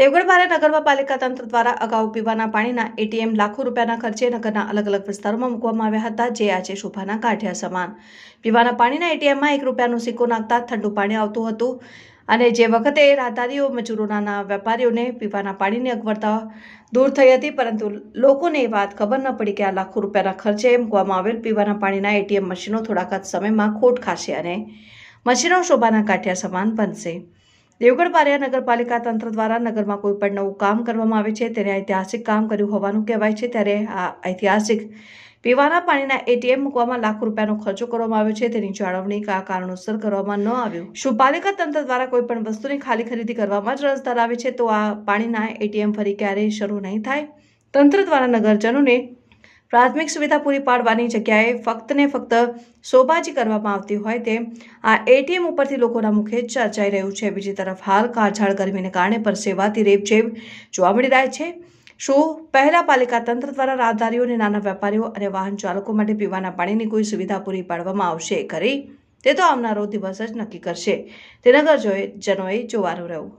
દેવગઢ નગરપાલિકા તંત્ર દ્વારા અગાઉ પીવાના પાણીના એટીએમ લાખો રૂપિયાના ખર્ચે નગરના અલગ અલગ વિસ્તારોમાં મૂકવામાં આવ્યા હતા, જે આજે શોભાના કાઢ્યા સમાન. પીવાના પાણીના એટીએમમાં એક રૂપિયાનો સિક્કો નાખતા ઠંડુ પાણી આવતું હતું અને જે વખતે રાહદારીઓ, મજૂરોના વેપારીઓને પીવાના પાણીની અગવડતા દૂર થઈ હતી, પરંતુ લોકોને એ વાત ખબર ન પડી કે આ લાખો રૂપિયાના ખર્ચે મૂકવામાં આવેલ પીવાના પાણીના એટીએમ મશીનો થોડાક જ સમયમાં ખોટ ખાશે અને મશીનો શોભાના કાઠિયા સમાન બનશે. દેવગઢ પારિયા નગરપાલિકા તંત્ર દ્વારા નગરમાં કોઈ પણ નવું કામ કરવામાં આવે છે, તેને ઐતિહાસિક કામ કર્યું હોવાનું કહેવાય છે. ત્યારે આ ઐતિહાસિક પીવાના પાણીના એટીએમ મૂકવામાં લાખો રૂપિયાનો ખર્ચો કરવામાં આવ્યો છે. તેની જાળવણી કયા કારણોસર કરવામાં ન આવ્યું. શું પાલિકા તંત્ર દ્વારા કોઈ પણ વસ્તુની ખાલી ખરીદી કરવામાં જ રસ ધરાવે છે. તો આ પાણીના એટીએમ ફરી ક્યારેય શરૂ નહીં થાય. તંત્ર દ્વારા નગરજનોને પ્રાથમિક સુવિધા પૂરી પાડવાની જગ્યાએ ફક્ત ને ફક્ત શોભાજી કરવામાં આવતી હોય તેમ આ એટીએમ ઉપરથી લોકોના મુખે ચર્ચાઈ રહ્યું છે. બીજી તરફ હાલ કાળઝાળ ગરમીને કારણે પરસેવાથી રેપઝેપ જોવા મળી રહ્યા છે. શું પહેલા પાલિકા તંત્ર દ્વારા રાહદારીઓને નાના વેપારીઓ અને વાહન ચાલકો માટે પીવાના પાણીની કોઈ સુવિધા પૂરી પાડવામાં આવશે ખરી? તે તો આવનારો દિવસ જ નક્કી કરશે. તે નગરજનોએ જોવાનું રહ્યું.